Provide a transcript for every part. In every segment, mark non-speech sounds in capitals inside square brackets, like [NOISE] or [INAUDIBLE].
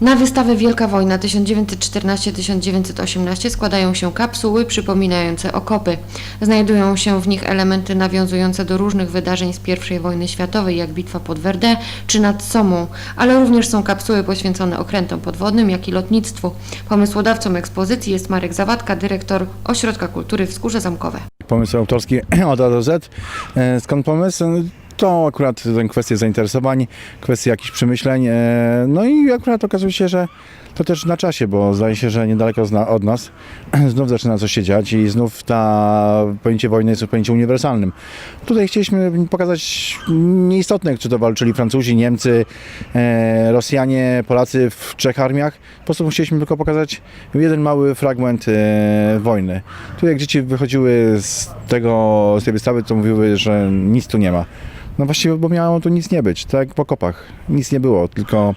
Na wystawę Wielka Wojna 1914-1918 składają się kapsuły przypominające okopy. Znajdują się w nich elementy nawiązujące do różnych wydarzeń z I wojny światowej, jak bitwa pod Verdun czy nad Somą, ale również są kapsuły poświęcone okrętom podwodnym, jak i lotnictwu. Pomysłodawcą ekspozycji jest Marek Zawadka, dyrektor Ośrodka Kultury w Skórze Zamkowe. Pomysł autorski [CLEARS THROAT] od A do Z. E, Skąd pomysł? To akurat tę kwestie zainteresowań, kwestie jakichś przemyśleń. e, No i akurat okazuje się, że to też na czasie, bo zdaje się, że niedaleko od nas [CLEARS THROAT] znów zaczyna coś się dziać i znów ta pojęcie wojny jest pojęciem uniwersalnym. Tutaj chcieliśmy pokazać nieistotne, czy to walczyli Francuzi, Niemcy, e, Rosjanie, Polacy w trzech armiach. Po prostu chcieliśmy tylko pokazać jeden mały fragment e, wojny. Tu jak dzieci wychodziły z tego, z tej wystawy, to mówiły, że nic tu nie ma. No właściwie, bo miało tu nic nie być, tak jak po kopach. Nic nie było, tylko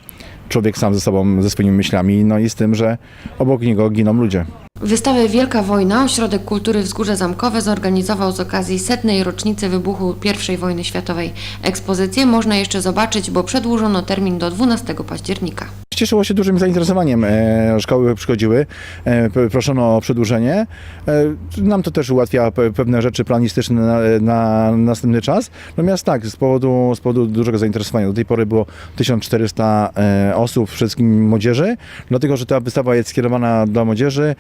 człowiek sam ze sobą, ze swoimi myślami, no i z tym, że obok niego giną ludzie. Wystawę Wielka Wojna Ośrodek Kultury Wzgórze Zamkowe zorganizował z okazji setnej rocznicy wybuchu I wojny światowej. Ekspozycję można jeszcze zobaczyć, bo przedłużono termin do 12 października. Cieszyło się dużym zainteresowaniem. E, szkoły przychodziły, e, proszono o przedłużenie. E, nam to też ułatwia pe- pewne rzeczy planistyczne na, na następny czas. Natomiast tak, z powodu, z powodu dużego zainteresowania. Do tej pory było 1400 e, osób, wszystkim młodzieży. Dlatego, że ta wystawa jest skierowana do młodzieży.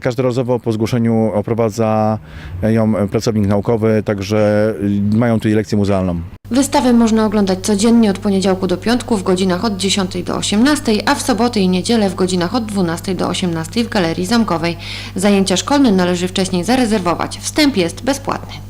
Każdorazowo po zgłoszeniu oprowadza ją pracownik naukowy, także mają tu lekcję muzealną. Wystawę można oglądać codziennie od poniedziałku do piątku w godzinach od 10 do 18, a w soboty i niedzielę w godzinach od 12 do 18 w Galerii Zamkowej. Zajęcia szkolne należy wcześniej zarezerwować. Wstęp jest bezpłatny.